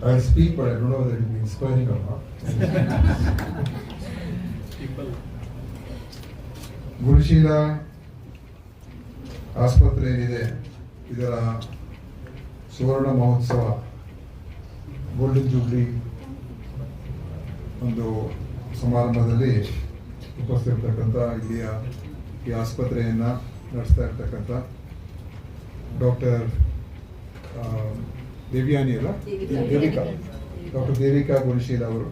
I'll speak, but I don't know whether it will be inspiring or not. ಗುರುಶೀಲ ಆಸ್ಪತ್ರೆ ಏನಿದೆ ಇದರ ಸುವರ್ಣ ಮಹೋತ್ಸವ golden jubilee ಒಂದು ಸಮಾರಂಭದಲ್ಲಿ ಉಪಸ್ಥಿತಿರ್ತಕ್ಕಂಥ ಇಲ್ಲಿಯ ಈ ಆಸ್ಪತ್ರೆಯನ್ನು ನಡೆಸ್ತಾ ಇರ್ತಕ್ಕಂಥ ಡಾಕ್ಟರ್ ದೇವಿಯಾನಿ ಅಲ್ಲ? ದೇವಿಕಾ. ಡಾಕ್ಟರ್ ದೇವಿಕಾ ಗುಣಶೀಲ ಅವರು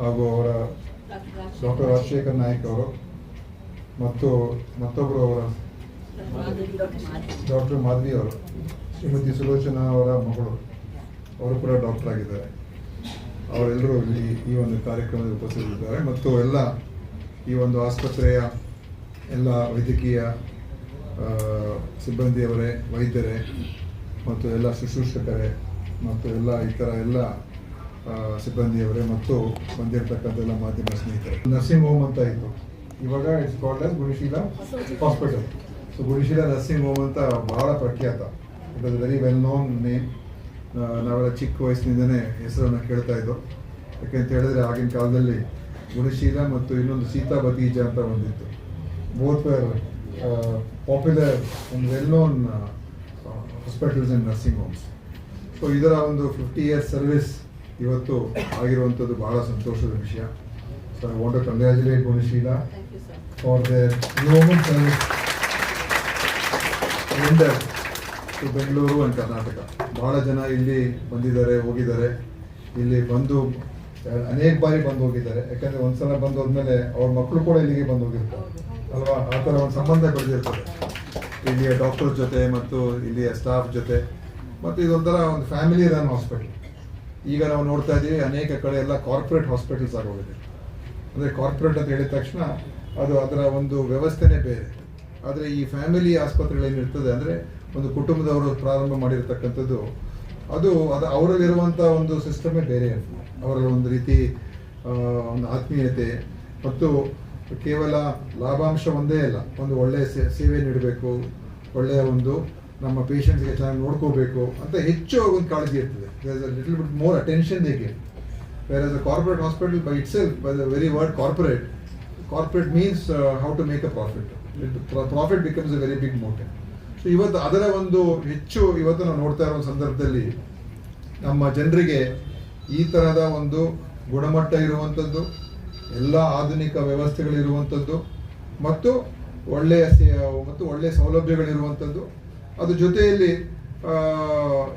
ಹಾಗೂ ಅವರ ಡಾಕ್ಟರ್ ರಾಜಶೇಖರ್ ನಾಯಕ್ ಅವರು ಮತ್ತು ಮತ್ತೊಬ್ಬರು ಅವರ ಡಾಕ್ಟರ್ ಮಾಧವಿ ಅವರು ಶ್ರೀಮತಿ ಸುಲೋಚನಾ ಅವರ ಮಗಳು. ಅವರು ಕೂಡ ಡಾಕ್ಟರ್ ಆಗಿದ್ದಾರೆ. ಅವರೆಲ್ಲರೂ ಇಲ್ಲಿ ಈ ಒಂದು ಕಾರ್ಯಕ್ರಮದಲ್ಲಿ ಉಪಸ್ಥಿತರಿದ್ದಾರೆ. ಮತ್ತು ಎಲ್ಲ ಈ ಒಂದು ಆಸ್ಪತ್ರೆಯ ಎಲ್ಲ ವೈದ್ಯಕೀಯ ಸಿಬ್ಬಂದಿಯವರೇ ವೈದ್ಯರೇ ಮತ್ತು ಎಲ್ಲ ಶುಶ್ರೂಷಕರೇ ಮತ್ತು ಎಲ್ಲ ಇತರ ಎಲ್ಲ ಸಿಬ್ಬಂದಿಯವರೇ ಮತ್ತು ಬಂದಿರತಕ್ಕಂಥ ಎಲ್ಲ ಮಾಧ್ಯಮ ಸ್ನೇಹಿತರೆ. ನರ್ಸಿಂಗ್ ಹೋಮ್ ಅಂತ ಇತ್ತು. ಇವಾಗ it's called as Gurusheela hospital so Gurusheela nursing home ಅಂತ ಬಹಳ ಪ್ರಖ್ಯಾತ. It was very well known name ನಾವೆಲ್ಲ ಚಿಕ್ಕ ವಯಸ್ಸಿನಿಂದನೇ ಹೆಸರನ್ನು ಕೇಳ್ತಾ ಇದ್ದೋ. ಯಾಕೆಂತ ಹೇಳಿದ್ರೆ ಆಗಿನ ಕಾಲದಲ್ಲಿ ಗುಣಶೀಲ ಮತ್ತು ಇನ್ನೊಂದು ಸೀತಾ ಬತೀಜ ಅಂತ ಒಂದಿತ್ತು. ಬೋತ್ ವೇರ್ ಪಾಪ್ಯುಲರ್ ಒಂದು well known hospitals and nursing homes so ಇದರ ಒಂದು ಫಿಫ್ಟಿ ಇಯರ್ಸ್ ಸರ್ವಿಸ್ ಇವತ್ತು ಆಗಿರುವಂಥದ್ದು ಬಹಳ ಸಂತೋಷದ ವಿಷಯ. So I want to congratulate Gunasheela for their human service vendor to Bengaluru and Karnataka ಬಹಳ ಜನ ಇಲ್ಲಿ ಬಂದಿದ್ದಾರೆ ಹೋಗಿದ್ದಾರೆ. ಇಲ್ಲಿ ಬಂದು ಅನೇಕ ಬಾರಿ ಬಂದು ಹೋಗಿದ್ದಾರೆ. ಯಾಕಂದರೆ ಒಂದು ಸಲ ಬಂದು ಹೋದ್ಮೇಲೆ ಅವ್ರ ಮಕ್ಕಳು ಕೂಡ ಇಲ್ಲಿಗೆ ಬಂದು ಹೋಗಿರ್ತಾರೆ. ಅಲ್ವಾ? ಆ ಥರ ಒಂದು ಸಂಬಂಧ ಬೆಳೆದಿರ್ತದೆ. ಇಲ್ಲಿಯ ಡಾಕ್ಟರ್ ಜೊತೆ ಮತ್ತು ಇಲ್ಲಿಯ ಸ್ಟಾಫ್ ಜೊತೆ. ಮತ್ತು ಇದೊಂಥರ ಒಂದು ಫ್ಯಾಮಿಲಿ ರನ್ ಹಾಸ್ಪಿಟಲ್ ಈಗ ನಾವು ನೋಡ್ತಾ ಇದ್ದೀವಿ, ಅನೇಕ ಕಡೆ ಎಲ್ಲ ಕಾರ್ಪೊರೇಟ್ ಹಾಸ್ಪಿಟಲ್ಸ್ ಆಗೋಗಿದೆ ಅಂದರೆ ಕಾರ್ಪೊರೇಟ್ ಅಂತ ಹೇಳಿದ ತಕ್ಷಣ ಅದು ಅದರ ಒಂದು ವ್ಯವಸ್ಥೆನೇ ಬೇರೆ. ಆದರೆ ಈ ಫ್ಯಾಮಿಲಿ ಆಸ್ಪತ್ರೆಗಳೇನಿರ್ತದೆ ಅಂದರೆ ಒಂದು ಕುಟುಂಬದವರು ಪ್ರಾರಂಭ ಮಾಡಿರ್ತಕ್ಕಂಥದ್ದು, ಅದು ಅದು ಅವರಲ್ಲಿರುವಂಥ ಒಂದು ಸಿಸ್ಟಮೇ ಬೇರೆ ಅವರ ಒಂದು ರೀತಿ ಒಂದು ಆತ್ಮೀಯತೆ ಮತ್ತು ಕೇವಲ ಲಾಭಾಂಶ ಒಂದೇ ಅಲ್ಲ, ಒಂದು ಒಳ್ಳೆಯ ಸೇವೆ ನೀಡಬೇಕು, ಒಳ್ಳೆಯ ಒಂದು ನಮ್ಮ ಪೇಷಂಟ್ಸ್ಗೆ ಚೆನ್ನಾಗಿ ನೋಡ್ಕೋಬೇಕು ಅಂತ ಹೆಚ್ಚು ಒಂದು ಕಾಳಜಿ ಇರ್ತದೆ. Little bit more attention they give as a corporate hospital by it's by very very word corporate corporate means how to make a profit profit becomes becomes very big motive. So ಇವತ್ತು ಅದರ ಒಂದು ಹೆಚ್ಚು ಇವತ್ತು ನಾವು ನೋಡ್ತಾ ಇರೋ ಸಂದರ್ಭದಲ್ಲಿ ನಮ್ಮ ಜನರಿಗೆ ಈ ತರಹದ ಒಂದು ಗುಣಮಟ್ಟ ಇರುವಂಥದ್ದು ಎಲ್ಲ ಆಧುನಿಕ ವ್ಯವಸ್ಥೆಗಳಿರುವಂಥದ್ದು ಮತ್ತು ಒಳ್ಳೆಯ ಮತ್ತು ಒಳ್ಳೆಯ ಸೌಲಭ್ಯಗಳಿರುವಂಥದ್ದು ಅದ್ರ ಜೊತೆಯಲ್ಲಿ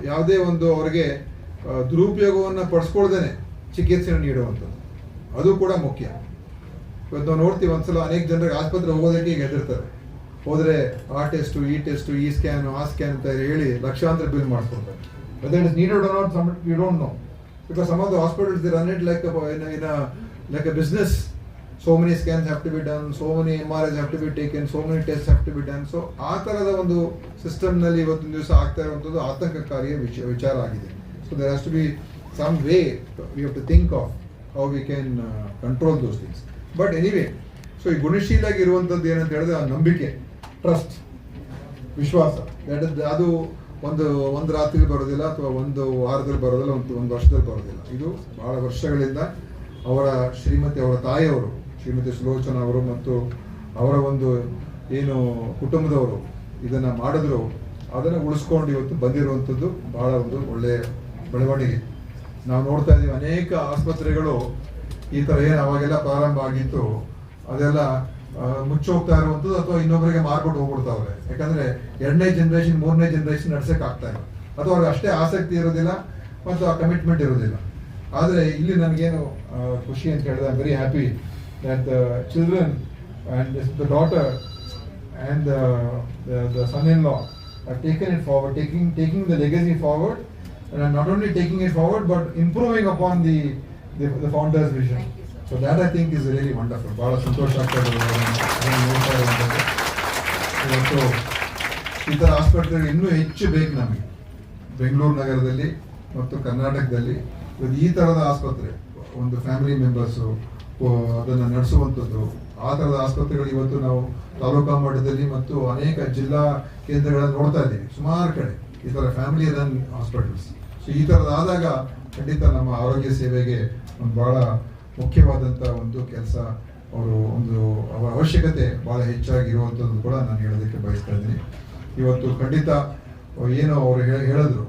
ಯಾವುದೇ ಒಂದು ಅವರಿಗೆ ದುರುಪಯೋಗವನ್ನು ಪಡಿಸ್ಕೊಳ್ದೇನೆ ಚಿಕಿತ್ಸೆ ನೀಡುವಂಥದ್ದು ಅದು ಕೂಡ ಮುಖ್ಯ. ಇವತ್ತು ನಾವು ನೋಡ್ತೀವಿ ಒಂದ್ಸಲ ಅನೇಕ ಜನರಿಗೆ ಆಸ್ಪತ್ರೆ ಹೋಗೋದಕ್ಕೆ ಈಗ ಹೆದರ್ತಾರೆ. ಹೋದರೆ ಆ ಟೆಸ್ಟು, ಈ ಟೆಸ್ಟು, ಈ ಸ್ಕ್ಯಾನ್, ಆ ಸ್ಕ್ಯಾನ್ ಅಂತ ಹೇಳಿ ಲಕ್ಷಾಂತರ ಬಿಲ್ ಮಾಡ್ಕೊಳ್ತಾರೆ whether it is needed or you know because some of the hospitals the like in in like a business so many scans have to be done, so many M have to be taken, so many tests have to be done. So ಆ ಥರದ ಒಂದು ಸಿಸ್ಟಮ್ನಲ್ಲಿ ಇವತ್ತಿನ ದಿವಸ ಆಗ್ತಾ ಇರುವಂಥದ್ದು ಆತಂಕಕಾರಿಯ ವಿಷಯ ವಿಚಾರ ಆಗಿದೆ. So there has to be some way we have to think of how we can control those things but anyway so ಈ ಗುಣಶೀಲಾಗಿ ಇರುವಂಥದ್ದು ಏನಂತ ಹೇಳಿದ್ರೆ ಆ ನಂಬಿಕೆ ಟ್ರಸ್ಟ್ ವಿಶ್ವಾಸ. ಅದು ಒಂದು ಒಂದು ರಾತ್ರಿ ಬರೋದಿಲ್ಲ ಅಥವಾ ಒಂದು ವಾರದಲ್ಲಿ ಬರೋದಿಲ್ಲ ಒಂದು ಒಂದು ವರ್ಷದಲ್ಲಿ ಬರೋದಿಲ್ಲ. ಇದು ಬಹಳ ವರ್ಷಗಳಿಂದ ಅವರ ಶ್ರೀಮತಿ, ಅವರ ತಾಯಿಯವರು, ಶ್ರೀಮತಿ ಸುಲೋಚನ ಅವರು ಮತ್ತು ಅವರ ಒಂದು ಏನು ಕುಟುಂಬದವರು ಇದನ್ನ ಮಾಡಿದ್ರು. ಅದನ್ನು ಉಳಿಸ್ಕೊಂಡು ಇವತ್ತು ಬಂದಿರುವಂಥದ್ದು ಬಹಳ ಒಂದು ಒಳ್ಳೆಯ ಬೆಳವಣಿಗೆ. ನಾವು ನೋಡ್ತಾ ಇದ್ದೀವಿ ಅನೇಕ ಆಸ್ಪತ್ರೆಗಳು ಈ ಥರ ಏನು ಅವಾಗೆಲ್ಲ ಪ್ರಾರಂಭ ಆಗಿತ್ತು. ಅದೆಲ್ಲ ಮುಚ್ಚಿ ಮುಚ್ಚೋಗ್ತಾ ಇರುವಂಥದ್ದು ಅಥವಾ ಇನ್ನೊಬ್ಬರಿಗೆ ಮಾರ್ಬಿಟ್ಟು ಹೋಗ್ಬಿಡ್ತಾವ್ರೆ. ಯಾಕಂದ್ರೆ ಎರಡನೇ ಜನ್ರೇಷನ್ ಮೂರನೇ ಜನ್ರೇಷನ್ ನಡ್ಸಕ್ ಆಗ್ತಾ ಇಲ್ಲ. ಅಥವಾ ಅವ್ರಿಗೆ ಅಷ್ಟೇ ಆಸಕ್ತಿ ಇರೋದಿಲ್ಲ, ಮತ್ತು ಆ ಕಮಿಟ್ಮೆಂಟ್ ಇರೋದಿಲ್ಲ. ಆದರೆ ಇಲ್ಲಿ ನನಗೇನು ಖುಷಿ ಅಂತ ಹೇಳಿದ್ರೆ I am very happy that the children and the daughter and the son in law are taken it forward taking taking the legacy forward and not only taking it forward but improving upon the the founders vision so that I think is really wonderful ಭಾಳ ಸಂತೋಷ ಆಗ್ತದೆ ಇವತ್ತು ಈ ಥರ ಆಸ್ಪತ್ರೆಗಳು ಇನ್ನೂ ಹೆಚ್ಚು ಬೇಕು ನಮಗೆ. ಬೆಂಗಳೂರು ನಗರದಲ್ಲಿ ಮತ್ತು ಕರ್ನಾಟಕದಲ್ಲಿ. ಈ ಥರದ ಆಸ್ಪತ್ರೆ, ಒಂದು ಫ್ಯಾಮಿಲಿ ಮೆಂಬರ್ಸು ಅದನ್ನು ನಡೆಸುವಂಥದ್ದು, ಆ ಥರದ ಆಸ್ಪತ್ರೆಗಳು ಇವತ್ತು ನಾವು ತಾಲೂಕಾ ಮಟ್ಟದಲ್ಲಿ ಮತ್ತು ಅನೇಕ ಜಿಲ್ಲಾ ಕೇಂದ್ರಗಳನ್ನು ನೋಡ್ತಾ ಇದ್ದೀವಿ. ಸುಮಾರು ಕಡೆ ಈ ಥರ ಫ್ಯಾಮಿಲಿ ರನ್ ಹಾಸ್ಪಿಟಲ್ಸ್ ಸೊ ಈ ಥರದಾದಾಗ ಖಂಡಿತ ನಮ್ಮ ಆರೋಗ್ಯ ಸೇವೆಗೆ ಒಂದು ಬಹಳ ಮುಖ್ಯವಾದಂಥ ಒಂದು ಕೆಲಸ ಅವರು ಒಂದು ಅವರ ಅವಶ್ಯಕತೆ ಬಹಳ ಹೆಚ್ಚಾಗಿರುವಂಥದ್ದು ಕೂಡ ನಾನು ಹೇಳೋದಕ್ಕೆ ಬಯಸ್ತಾ ಇದ್ದೀನಿ. ಇವತ್ತು ಖಂಡಿತ ಏನು ಅವರು ಹೇಳಿದ್ರು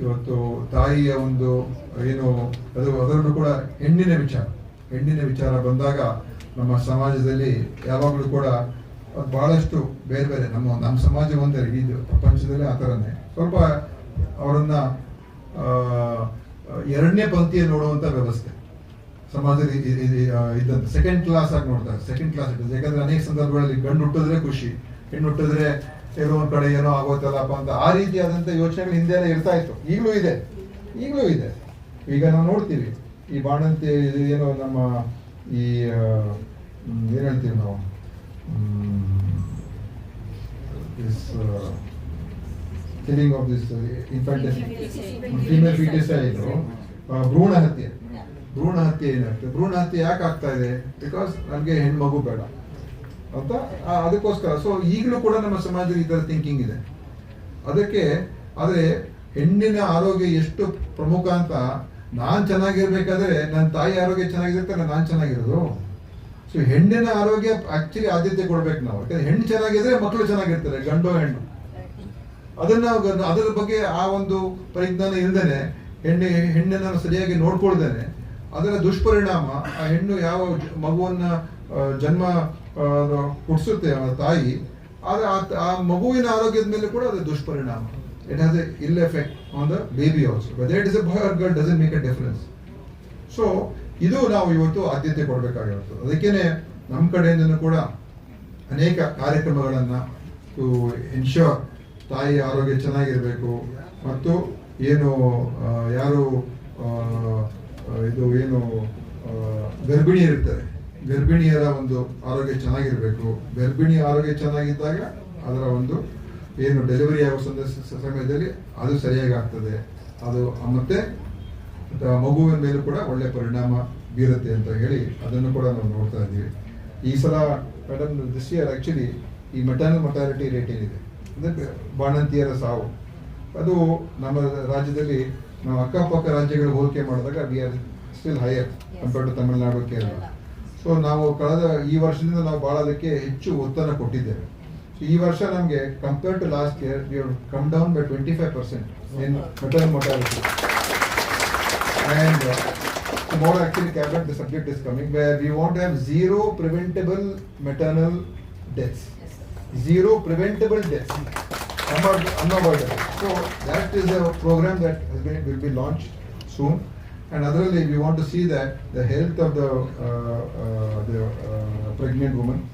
ಇವತ್ತು ತಾಯಿಯ ಒಂದು ಏನು ಅದು ಅದರಲ್ಲೂ ಕೂಡ ಹೆಣ್ಣಿನ ವಿಚಾರ. ಹೆಣ್ಣಿನ ವಿಚಾರ ಬಂದಾಗ ನಮ್ಮ ಸಮಾಜದಲ್ಲಿ ಯಾವಾಗಲೂ ಕೂಡ ಬಹಳಷ್ಟು ಬೇರೆ ಬೇರೆ ನಮ್ಮ ನಮ್ಮ ಸಮಾಜ ಒಂದೇ ಈ ಪ್ರಪಂಚದಲ್ಲಿ ಆ ಥರನೇ. ಸ್ವಲ್ಪ ಅವರನ್ನ ಎರಡನೇ ಪಂಕ್ತಿಯ ನೋಡುವಂಥ ವ್ಯವಸ್ಥೆ. ಸಮಾಜದಲ್ಲಿ ಇ- ಇ- ಇ- ಆ, ಇದ್ದಂತೆ. ಸೆಕೆಂಡ್ ಕ್ಲಾಸ್ ಆಗಿ ನೋಡ್ತಾರೆ. ಸೆಕೆಂಡ್ ಕ್ಲಾಸ್ ಇರ್ತದೆ ಯಾಕಂದ್ರೆ ಅನೇಕ ಸಂದರ್ಭಗಳಲ್ಲಿ ಗಂಡು ಹುಟ್ಟಿದ್ರೆ ಖುಷಿ ಹೆಣ್ಣು ಹುಟ್ಟಿದ್ರೆ ಏನೋ ಒಂದ್ ಕಡೆ ಏನೋ ಆಗೋತಲ್ಲಪ್ಪ ಅಂತ ಆ ರೀತಿಯಾದಂಥ ಯೋಚನೆಗಳು ಹಿಂದೆ ಎಲ್ಲ ಇರ್ತಾ ಇತ್ತು. ಈಗಲೂ ಇದೆ. ಈಗಲೂ ಇದೆ. ಈಗ ನಾವು ನೋಡ್ತೀವಿ. ಈ ಬಾಣಂತಿ ಏನೋ ನಮ್ಮ ಈ ಏನು ಹೇಳ್ತೀವಿ ನಾವು? ಕಿಲಿಂಗ್ ಆಫ್ ದಿಸ್ ಫೀಮೇಲ್ ಇದು ಭ್ರೂಣ ಹತ್ಯೆ. ಭ್ರೂಣ ಹತ್ಯೆ ಏನಾಗ್ತದೆ? ಭ್ರೂಣ ಹತ್ಯೆ ಯಾಕೆ ಆಗ್ತಾ ಇದೆ? ಬಿಕಾಸ್ ನಮಗೆ ಹೆಣ್ಮಗು ಬೇಡ. ಅಂತ? ಅದಕ್ಕೋಸ್ಕರ. ಸೊ ಈಗಲೂ ಕೂಡ ನಮ್ಮ ಸಮಾಜದಲ್ಲಿ ಈ ಥರ ಥಿಂಕಿಂಗ್ ಇದೆ. ಅದಕ್ಕೆ ಆದರೆ ಹೆಣ್ಣಿನ ಆರೋಗ್ಯ ಎಷ್ಟು ಪ್ರಮುಖ ಅಂತ ನಾನು ಚೆನ್ನಾಗಿರ್ಬೇಕಾದ್ರೆ ನನ್ನ ತಾಯಿ ಆರೋಗ್ಯ ಚೆನ್ನಾಗಿರುತ್ತೆ ನಾನು ಚೆನ್ನಾಗಿರೋದು. ಸೊ ಹೆಣ್ಣಿನ ಆರೋಗ್ಯ ಆಕ್ಚುಲಿ ಆದ್ಯತೆ ಕೊಡ್ಬೇಕು ನಾವು. ಯಾಕಂದ್ರೆ ಹೆಣ್ಣು ಚೆನ್ನಾಗಿದ್ರೆ ಮಕ್ಕಳು ಚೆನ್ನಾಗಿರ್ತಾರೆ, ಗಂಡು ಹೆಣ್ಣು. ಅದನ್ನ ಅದರ ಬಗ್ಗೆ ಆ ಒಂದು ಪರಿಜ್ಞಾನ ಇಲ್ದೇನೆ ಹೆಣ್ಣು, ಹೆಣ್ಣನ್ನು ಸರಿಯಾಗಿ ನೋಡ್ಕೊಳ್ದೇನೆ. ಅದರ ದುಷ್ಪರಿಣಾಮ, ಆ ಹೆಣ್ಣು ಯಾವ ಮಗುವನ್ನ ಜನ್ಮ ಹುಟ್ಟಿಸುತ್ತೆ ಆ ತಾಯಿ. ಆದರೆ ಆ ಮಗುವಿನ ಆರೋಗ್ಯದ ಮೇಲೆ ಕೂಡ ಅದು ದುಷ್ಪರಿಣಾಮ. It has a ill effect on the baby also whether it is a boy or girl doesn't make a difference so ಇದು ನಾವು ಇವತ್ತು ಆದ್ಯತೆ ಕೊಡಬೇಕಾಗಿರುತ್ತೆ ಅದಕ್ಕೇನೆ ನಮ್ಮ ಕಡೆಯಿಂದನೂ ಕೂಡ ಅನೇಕ ಕಾರ್ಯಕ್ರಮಗಳನ್ನು ಟು ಎನ್ಶ್ಯೂರ್ ತಾಯಿ ಆರೋಗ್ಯ ಚೆನ್ನಾಗಿರಬೇಕು. ಮತ್ತು ಏನು ಯಾರು ಇದು ಏನು ಗರ್ಭಿಣಿ ಗರ್ಭಿಣಿಯರಿರ್ತಾರೆ ಗರ್ಭಿಣಿಯರ ಒಂದು ಆರೋಗ್ಯ ಚೆನ್ನಾಗಿರಬೇಕು. ಗರ್ಭಿಣಿ ಆರೋಗ್ಯ ಚೆನ್ನಾಗಿದ್ದಾಗ ಅದರ ಒಂದು ಏನು ಡೆಲಿವರಿ ಆಗೋ ಸಂದರ್ಶ ಸಮಯದಲ್ಲಿ ಅದು ಸರಿಯಾಗಿ ಆಗ್ತದೆ. ಅದು ಮತ್ತೆ ಮಗುವಿನ ಮೇಲೂ ಕೂಡ ಒಳ್ಳೆ ಪರಿಣಾಮ ಬೀರುತ್ತೆ ಅಂತ ಹೇಳಿ ಅದನ್ನು ಕೂಡ ನಾವು ನೋಡ್ತಾ ಇದ್ದೀವಿ. ಈ ಸಲ ಮೇಡಮ್ ದಿಸ್ ಇಯರ್ ಆ್ಯಕ್ಚುಲಿ ಈ ಮೆಟರ್ನಲ್ ಮೊಟಾಲಿಟಿ ರೇಟ್ ಏನಿದೆ? ಅಂದರೆ ಬಾಣಂತಿಯರ ಸಾವು. ಅದು ನಮ್ಮ ರಾಜ್ಯದಲ್ಲಿ ನಾವು ಅಕ್ಕಪಕ್ಕ ರಾಜ್ಯಗಳು ಹೋಲಿಕೆ ಮಾಡಿದಾಗ we are still higher compared to Tamil Nadu Kerala so ನಾವು ಕಳೆದ ಈ ವರ್ಷದಿಂದ ನಾವು ಭಾಳ ಅದಕ್ಕೆ ಹೆಚ್ಚು ಒತ್ತನ್ನು ಕೊಟ್ಟಿದ್ದೇವೆ. ಸೊ ಈ ವರ್ಷ ನಮಗೆ compare to last year we come down by twenty five percent in mater mortality and more actually capable the subject is coming by we want have zero preventable maternal deaths zero preventable deaths unavoidable so that is a program that will be launch soon And otherly, we want to see that the health of the, uh, uh, the uh, pregnant woman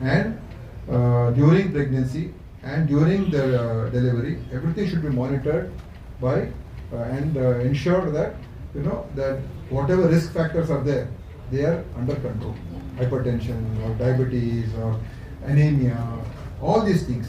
and uh, during pregnancy and during the delivery, everything should be monitored by and uh, ensure that you know that whatever risk factors are there, they are under control. Hypertension or diabetes or anemia, all these things.